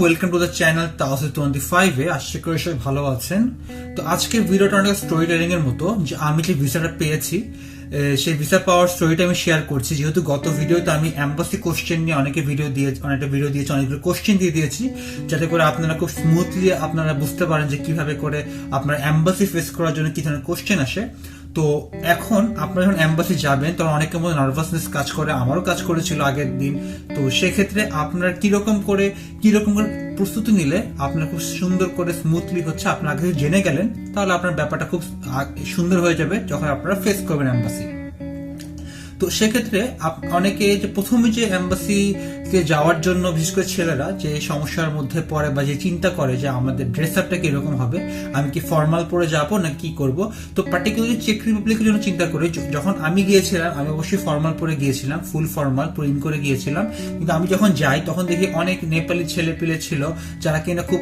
Welcome to the channel twenty ফাইভে আশা করি সবাই ভালো আছেন। তো আজকের ভিডিওটা অনেক স্টোরি টেলিং এর মতো, যে আমি যে ভিসাটা পেয়েছি সেই ভিসা পাওয়ার স্টোরিটা আমি শেয়ার করছি। যেহেতু গত ভিডিওতে আমি অ্যাম্বাসি কোশ্চেন নিয়ে অনেকে ভিডিও দিয়ে অনেকটা ভিডিও দিয়েছি, অনেকগুলো কোশ্চেন দিয়ে দিয়েছি। যাতে করে আপনারা খুব স্মুথলি আপনারা বুঝতে পারেন যে কীভাবে করে আপনার অ্যাম্বাসি ফেস করার জন্য কি ধরনের কোশ্চেন আসে। তো এখন আপনারা যখন অ্যাম্বাসি যাবেন, তখন অনেকের মধ্যে নার্ভাসনেস কাজ করে, আমারও কাজ করেছিল আগের দিন। তো সেক্ষেত্রে আপনার কীরকম করে, কীরকম করে প্রস্তুতি নিলে আপনার খুব সুন্দর করে স্মুথলি হচ্ছে, আপনার আগে জেনে গেলেন, তাহলে আপনার ব্যাপারটা খুব সুন্দর হয়ে যাবে, যখন আপনারা ফেস করবেন অ্যাম্বাসি তো সেক্ষেত্রে অনেকে যে প্রথমে যে এম্বাসিতে যাওয়ার জন্য, বিশেষ করে ছেলেরা যে সমস্যার মধ্যে পড়ে বা যে চিন্তা করে যে আমাদের ড্রেস আপটা কীরকম হবে, আমি কি ফর্মাল পরে যাব না কি করব, তো পার্টিকুলারলি চেক রিপাবলিকের জন্য চিন্তা করি। যখন আমি গিয়েছিলাম, আমি অবশ্যই ফর্মাল পরে গিয়েছিলাম ফুল ফর্মাল প্রিন্ট করে গিয়েছিলাম। কিন্তু আমি যখন যাই, তখন দেখি অনেক নেপালি ছেলে পেলে ছিল, যারা কিনা খুব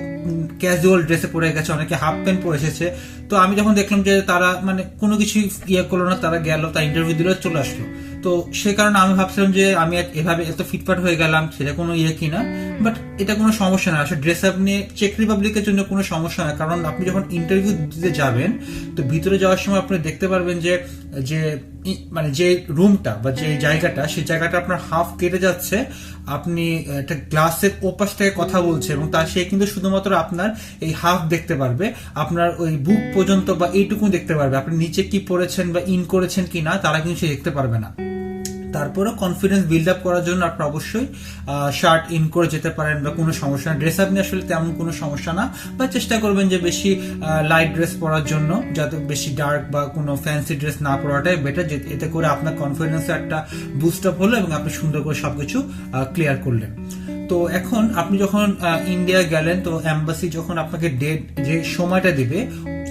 ক্যাজুয়াল ড্রেসে পরে গেছে, অনেকে হাফ প্যান্ট পরে এসেছে। তো আমি যখন দেখলাম যে তারা মানে কোনো কিছু ইয়ে করল না, তারা গেল, তার ইন্টারভিউ দিল, চলে আসলো। তো সে কারণে আমি ভাবছিলাম যে আমি এভাবে এত ফিটফাট হয়ে গেলাম সেটা কোনো ইয়ে কিনা। বাট এটা কোনো সমস্যা না। আসলে ড্রেস আপ নিয়ে চেক রিপাবলিকের জন্য কোনো সমস্যা না। কারণ আপনি যখন ইন্টারভিউ দিতে যাবেন তো ভিতরে যাওয়ার সময় আপনি দেখতে পারবেন যে যে মানে যে রুমটা বা যে জায়গাটা সেই জায়গাটা আপনার হাফ কেটে যাচ্ছে। আপনি একটা গ্লাসের ওপাশ থেকে কথা বলছে এবং তার সে কিন্তু শুধুমাত্র আপনার এই হাফ দেখতে পারবে। আপনার ওই বুক পর্যন্ত বা এইটুকু দেখতে পারবে। আপনি নিচে কি পড়েছেন বা ইন করেছেন কি না তারা কিন্তু সে দেখতে পারবে না। তারপরেও কনফিডেন্স বিল্ড আপ করার জন্য আপনি অবশ্যই শার্ট ইন করে যেতে পারেন বা কোনো সমস্যা না ড্রেস আপ নিয়ে আসলে তেমন কোনো সমস্যা না। বা চেষ্টা করবেন যে বেশি লাইট ড্রেস পরার জন্য, যাতে বেশি ডার্ক বা কোনো ফ্যান্সি ড্রেস না পরাটাই বেটার এতে করে আপনার কনফিডেন্সে একটা বুস্ট আপ হলো এবং আপনি সুন্দর করে সবকিছু ক্লিয়ার করলেন। তো এখন আপনি যখন ইন্ডিয়া গেলেন, তো এম্বাসি যখন আপনাকে ডেট যে সময়টা দিবে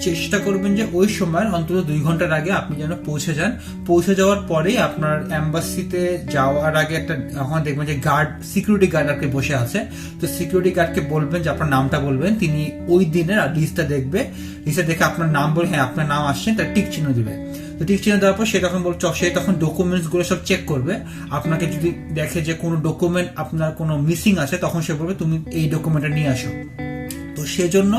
চেষ্টা করবেন যে ওই সময় অন্তত দুই ঘণ্টার আগে আপনি যেন পৌঁছে যান। পৌঁছে যাওয়ার পরেই আপনার অ্যাম্বাসিতে যাওয়ার আগে একটা, এখন দেখবেন যে গার্ড সিকিউরিটি গার্ড আর বসে আছে। তো সিকিউরিটি গার্ডকে বলবেন যে আপনার নামটা বলবেন। তিনি ওই দিনের লিস্টটা দেখবে। লিস্টটা দেখে আপনার নাম বলে হ্যাঁ আপনার নাম আসছে, তার টিক চিহ্ন দিবে। তো টিক চিহ্ন দেওয়ার পর সে তখন বল সে তখন ডকুমেন্টসগুলো সব চেক করবে। আপনাকে যদি দেখে যে কোনো ডকুমেন্ট আপনার কোনো মিসিং আছে, তখন সে বলবে, তুমি এই ডকুমেন্টটা নিয়ে আসো। সেজন্য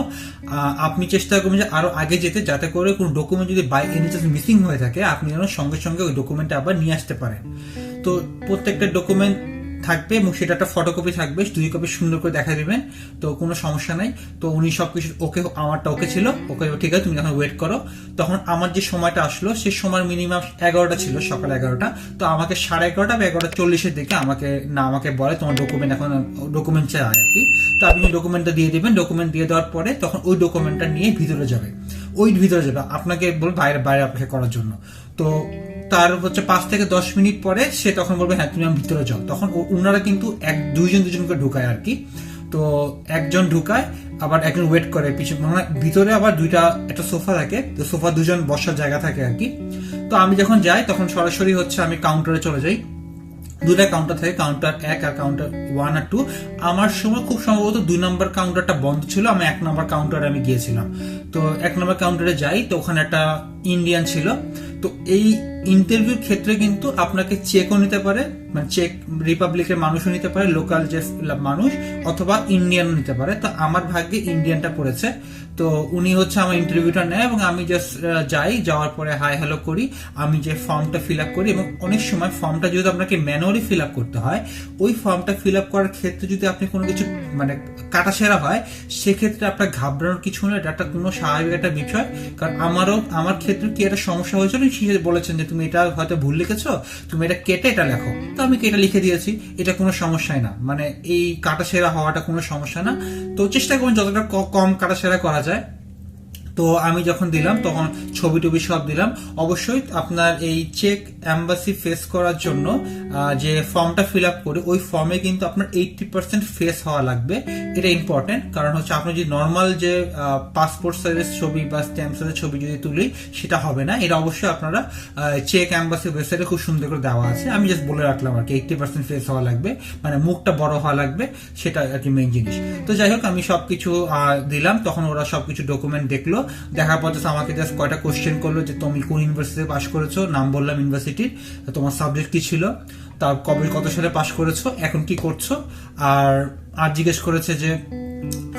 আপনি চেষ্টা করবেন যে আরও আগে যেতে, যাতে করে কোনো ডকুমেন্ট যদি বাই এনি চান্স মিসিং হয়ে থাকে, আপনি যেন সঙ্গে সঙ্গে ওই ডকুমেন্টটা আবার নিয়ে আসতে পারেন। তো প্রত্যেকটা ডকুমেন্ট থাকবে এবং সেটা একটা ফটোকপি থাকবে দুই কপি সুন্দর করে দেখা দিবেন, তো কোনো সমস্যা নাই। তো উনি সবকিছু ওকে আমারটা ওকে ছিল। ওকে ঠিক আছে, তুমি যখন ওয়েট করো। তখন আমার যে সময়টা আসলো, সে সময় মিনিমাম এগারোটা ছিল, সকাল এগারোটা। তো আমাকে সাড়ে এগারোটা বা এগারোটা চল্লিশের দিকে আমাকে, না, আমাকে বলে, তোমার ডকুমেন্ট এখন ডকুমেন্ট চাই আর কি। তো আপনি ডকুমেন্টটা দিয়ে দেবেন। ডকুমেন্ট দিয়ে দেওয়ার পরে তখন ওই ডকুমেন্টটা নিয়ে ভিতরে যাবে। ওই ভিতরে যাবে, আপনাকে বলবে বাইরে বাইরে অপেক্ষা করার জন্য। তো তার হচ্ছে পাঁচ থেকে দশ মিনিট পরে সে তখন বলবে হ্যাঁ তুমি আমার ভিতরে যাও। তখন ওনারা কিন্তু এক, দুইজন দুজনকে ঢুকায় আর কি। তো একজন ঢুকায়, আবার একজন ওয়েট করে পিছনে মানে ভিতরে আবার দুইটা, একটা সোফা থাকে, তো সোফা দুজন বসার জায়গা থাকে আর কি। তো আমি যখন যাই, তখন সরাসরি হচ্ছে আমি কাউন্টারে চলে যাই। দুটা কাউন্টার থাকে কাউন্টার এক আর কাউন্টার ওয়ান আর টু আমার সময় খুব সম্ভবত দুই নম্বর কাউন্টারটা বন্ধ ছিল, আমি এক নম্বর কাউন্টারে আমি গিয়েছিলাম। তো এক নম্বর কাউন্টারে যাই, তো ওখানে একটা ইন্ডিয়ান ছিল। তো এই ইন্টারভিউর ক্ষেত্রে কিন্তু আপনাকে চেকও নিতে পারে মানে চেক রিপাবলিকের মানুষও নিতে পারে লোকাল যে মানুষ, অথবা ইন্ডিয়ানও নিতে পারে। তো আমার ভাগ্যে ইন্ডিয়ানটা পড়েছে। তো উনি হচ্ছে আমার ইন্টারভিউটা নেয় এবং আমি জাস্ট যাই, যাওয়ার পরে হাই হ্যালো করি। আমি যে ফর্মটা ফিল আপ করি এবং অনেক সময় ফর্মটা যদি আপনাকে ম্যানুয়ালি ফিল আপ করতে হয়, ওই ফর্মটা ফিল আপ করার ক্ষেত্রে যদি আপনি কোনো কিছু মানে কাটাছেড়া হয়, সেক্ষেত্রে আপনার ঘাবড়ানোর কিছু না এটা একটা কোনো স্বাভাবিক একটা বিষয়। কারণ আমারও, আমার ক্ষেত্রে কি একটা সমস্যা হয়েছিল, সে বলেছেন যে তুমি এটা হয়তো ভুল লিখেছো তুমি এটা কেটে এটা লেখো। তো আমি কেটে লিখে দিয়েছি এটা কোনো সমস্যাই না। মানে এই কাটা সেরা হওয়াটা কোনো সমস্যা না। তো চেষ্টা করুন যতটা কম কাটা সেরা করা যায়। তো আমি যখন দিলাম তখন ছবি টবি সব দিলাম। অবশ্যই আপনার এই চেক অ্যাম্বাসি ফেস করার জন্য যে ফর্মটা ফিল আপ করে ওই ফর্মে কিন্তু আপনার এইটটি পার্সেন্ট ফেস হওয়া লাগবে। এটা ইম্পর্টেন্ট কারণ হচ্ছে আপনি যদি নর্মাল যে পাসপোর্ট সাইজের ছবি বা স্ট্যাম্প সাইজের ছবি যদি তুলি সেটা হবে না। এটা অবশ্যই আপনারা চেক অ্যাম্বাসি ওয়েবসাইটে খুব সুন্দর করে দেওয়া আছে। আমি জাস্ট বলে রাখলাম আর কি এইটটি পার্সেন্ট ফেস হওয়া লাগবে। মানে মুখটা বড় হওয়া লাগবে সেটা আর কি মেইন জিনিস। তো যাই হোক আমি সবকিছু আহ, দিলাম। তখন ওরা সবকিছু ডকুমেন্ট দেখল। দেখার পর আমাকে জাস্ট কয়টা কোশ্চেন করল যে তুমি কোন ইউনিভার্সিটি পাস করেছ? নাম বললাম ইউনিভার্সিটির তোমার সাবজেক্ট কি ছিল? তার কবে কত সালে পাস করেছ? এখন কি করছ? আর আর জিজ্ঞেস করেছে যে,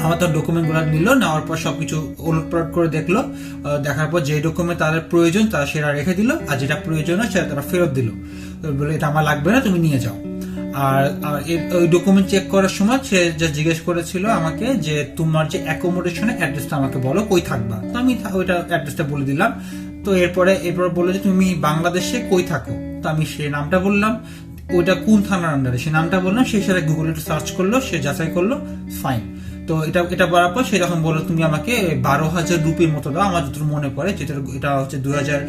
আমার তো ডকুমেন্টগুলো নিল, নেওয়ার পর সবকিছু ওলটপালট করে দেখল। দেখার পর যে ডকুমেন্ট তাদের প্রয়োজন, তারা সেটা রেখে দিল। আর যেটা প্রয়োজন হয় সেটা তারা ফেরত দিল। বলে, এটা আমার লাগবে না, তুমি নিয়ে যাও। আর ওই ডকুমেন্ট চেক করার সময় সে যা জিজ্ঞেস করেছিল আমাকে যে তোমার যে অ্যাকোমোডেশনের অ্যাড্রেসটা আমাকে বলো, কই থাকবা? তো আমি ওইটা অ্যাড্রেসটা বলে দিলাম। তো এরপরে, এরপর বলল যে তুমি বাংলাদেশে কই থাকো? তো আমি সে নামটা বললাম। ওইটা কোন থানার আন্ডারে সে নামটা বললাম, সে সেটা গুগলে সার্চ করল, সে যাচাই করল ফাইন তো এটা এটা বলার পর সে যখন বলল, তুমি আমাকে বারো হাজার রুপির মতো দাও। আমার যতটুকু মনে পড়ে, যেটা, এটা হচ্ছে দু হাজার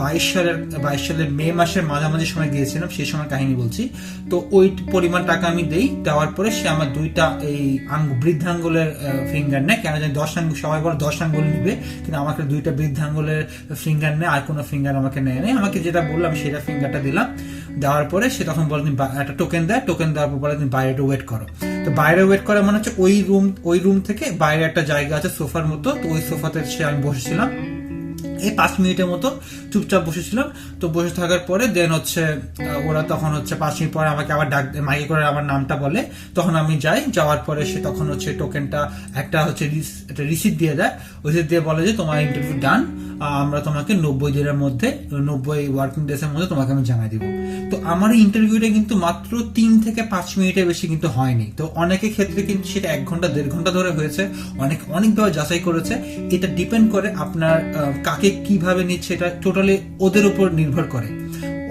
বাইশ সালের বাইশ সালের মে মাসের মাঝামাঝি সময় গিয়েছিলাম, সেই সময় কাহিনী বলছি। তো ওই পরিমাণ টাকা আমি দেই, দেওয়ার পরে সে আমার দুইটা এই আঙ্গুল বৃদ্ধাঙ্গুলের ফিঙ্গার নেয়। কেন জানি দশ আঙ্গুল, সবাই বলে দশ আঙ্গুল নিবে, কিন্তু আমাকে দুইটা বৃদ্ধাঙ্গুলের ফিঙ্গার নেয়, আর কোনো ফিঙ্গার আমাকে নেয় নেই। আমাকে যেটা বললাম সেটা ফিঙ্গারটা দিলাম। দেওয়ার পরে সে তখন বলে, তুমি একটা টোকেন দেয় টোকেন দেওয়ার পর বলে, তুমি বাইরে ওয়েট করো। তো বাইরে ওয়েট করা মানে হচ্ছে ওই রুম ওই রুম থেকে বাইরে একটা জায়গা আছে সোফার মতো, তো ওই সোফাতে সে আমি বসেছিলাম। এই পাঁচ মিনিটের মতো চুপচাপ বসেছিলাম, তো বসে থাকার পরে দেন হচ্ছে ওরা তখন হচ্ছে পাঁচ মিনিট পরে আমাকে আবার ডাক, মাইকে করে আমার নামটা বলে। তখন আমি যাই, যাওয়ার পরে সে তখন হচ্ছে টোকেনটা একটা হচ্ছে একটা দিয়ে দেয়। রিসিপ্ট দিয়ে বলে যে তোমার ইন্টারভিউ ডান আমরা তোমাকে নব্বই দিনের মধ্যে, নব্বই ওয়ার্কিং ডেসের মধ্যে তোমাকে আমি জানাই দিব। তো আমার এই ইন্টারভিউটা কিন্তু মাত্র তিন থেকে পাঁচ মিনিটের বেশি কিন্তু হয়নি। তো অনেকের ক্ষেত্রে কিন্তু সেটা এক ঘণ্টা, দেড় ঘণ্টা ধরে হয়েছে। অনেক, অনেকভাবে যাচাই করেছে। এটা ডিপেন্ড করে আপনার কাকে কীভাবে নিচ্ছে, এটা টোটালি ওদের উপর নির্ভর করে।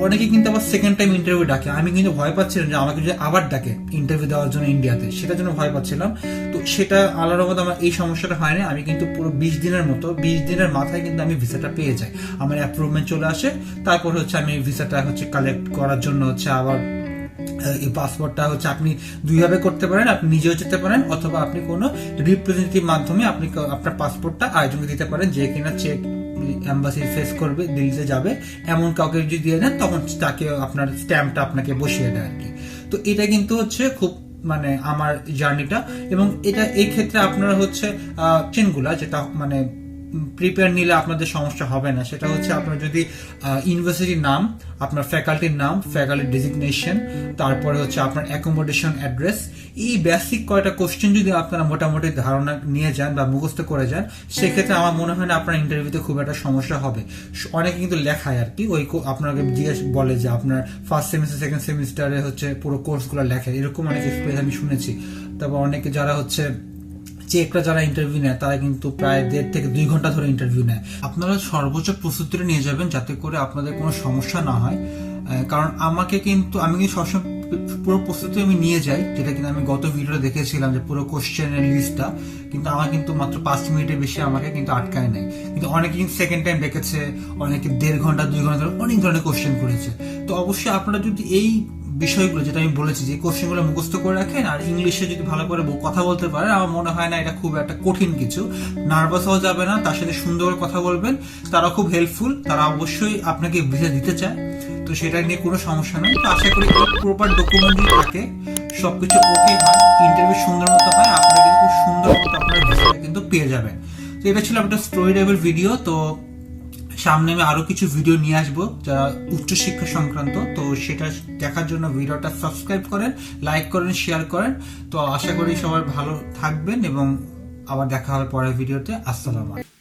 অনেকে কিন্তু আবার সেকেন্ড টাইম ইন্টারভিউ ডাকে। আমি কিন্তু ভয় পাচ্ছিলাম যে আমাকে যদি আবার ডাকে ইন্টারভিউ দেওয়ার জন্য ইন্ডিয়াতে সেটার জন্য ভয় পাচ্ছিলাম। তো সেটা আল্লাহর মতো আমার এই সমস্যাটা হয়নি। আমি কিন্তু পুরো বিশ দিনের মতো, বিশ দিনের মাথায় কিন্তু আমি ভিসাটা পেয়ে যাই। আমার অ্যাপ্রুভমেন্ট চলে আসে। তারপর হচ্ছে আমি ভিসাটা হচ্ছে কালেক্ট করার জন্য হচ্ছে আবার এই পাসপোর্টটা হচ্ছে আপনি দুইভাবে করতে পারেন। আপনি নিজেও যেতে পারেন অথবা আপনি কোনো রিপ্রেজেন্টেটিভ মাধ্যমে আপনি আপনার পাসপোর্টটা আরেকজনকে দিতে পারেন যে কিনা চেক এম্বাসি ফেস করবে, দিল্লিতে যাবে, এমন কাউকে যদি দিয়ে দেন, তখন তাকে আপনার স্ট্যাম্পটা আপনাকে বসিয়ে দেয় আর কি। তো এটা কিন্তু হচ্ছে খুব মানে আমার জার্নিটা এবং এটা এই ক্ষেত্রে আপনারা হচ্ছে চেনগুলা যেটা মানে প্রিপেয়ার নিলে আপনাদের সমস্যা হবে না। সেটা হচ্ছে আপনার যদি ইউনিভার্সিটির নাম, আপনার ফ্যাকাল্টির নাম ফ্যাকাল্টি ডেজিগনেশন তারপরে হচ্ছে আপনার অ্যাকোমোডেশন অ্যাড্রেস এই বেসিক কয়টা কোশ্চেন যদি আপনারা মোটামুটি ধারণা নিয়ে যান বা মুখস্থ করে যান, সেক্ষেত্রে আমার মনে হয় না আপনার ইন্টারভিউতে খুব একটা সমস্যা হবে। অনেকে কিন্তু লেখায় আর কি, ওই আপনাকে জিজ্ঞেস বলে যে আপনার ফার্স্ট সেমিস্টার সেকেন্ড সেমিস্টারে হচ্ছে পুরো কোর্সগুলো লেখে এরকম অনেক এক্সপিরিয়েন্স আমি শুনেছি। তারপর অনেকে যারা হচ্ছে চেকরা যারা ইন্টারভিউ নেয়, তারা কিন্তু প্রায় দেড় থেকে দুই ঘণ্টা ধরে ইন্টারভিউ নেয়। আপনারা সর্বোচ্চ প্রস্তুতিটা নিয়ে যাবেন যাতে করে আপনাদের কোনো সমস্যা না হয়। কারণ আমাকে কিন্তু আমি কিন্তু সবসময় পুরো প্রস্তুতি আমি নিয়ে যাই, যেটা কিন্তু আমি গত ভিডিওতে দেখেছিলাম যে পুরো কোশ্চেনের লিস্টটা কিন্তু আমার কিন্তু মাত্র পাঁচ মিনিটের বেশি আমাকে কিন্তু আটকায় নাই। কিন্তু অনেকে কিন্তু সেকেন্ড টাইম দেখেছে, অনেকে দেড় ঘণ্টা, দুই ঘণ্টা অনেক ধরনের কোশ্চেন করেছে। তো অবশ্যই আপনারা যদি এই বিষয়গুলো, যেটা আমি বলেছি যে কোশ্চেনগুলো মুখস্থ করে রাখেন, আর ইংলিশে যদি ভালো করে কথা বলতে পারেন, আমার মনে হয় না এটা খুব একটা কঠিন কিছু। নার্ভাস হওয়া যাবে না, তার সাথে সুন্দর কথা বলবেন তারা খুব হেল্পফুল তারা অবশ্যই আপনাকে ভিসা দিতে চায়। তো সেটা নিয়ে কোনো সমস্যা নেই তো আশা করি প্রপার ডকুমেন্ট যদি থাকে, সবকিছু ওকে হয়। ইন্টারভিউ সুন্দর মতো হয়, আপনারা কিন্তু খুব সুন্দর মতো আপনার ভিসাটা কিন্তু পেয়ে যাবেন। তো এটা ছিল একটা স্টোরি লেভেল ভিডিও তো সামনে আমি আরও কিছু ভিডিও নিয়ে আসব যারা উচ্চশিক্ষা সংক্রান্ত। তো সেটা দেখার জন্য ভিডিওটা সাবস্ক্রাইব করেন লাইক করেন শেয়ার করেন। তো আশা করি সবাই ভালো থাকবেন এবং আবার দেখা হবে পরের ভিডিওতে আসসালামু আলাইকুম।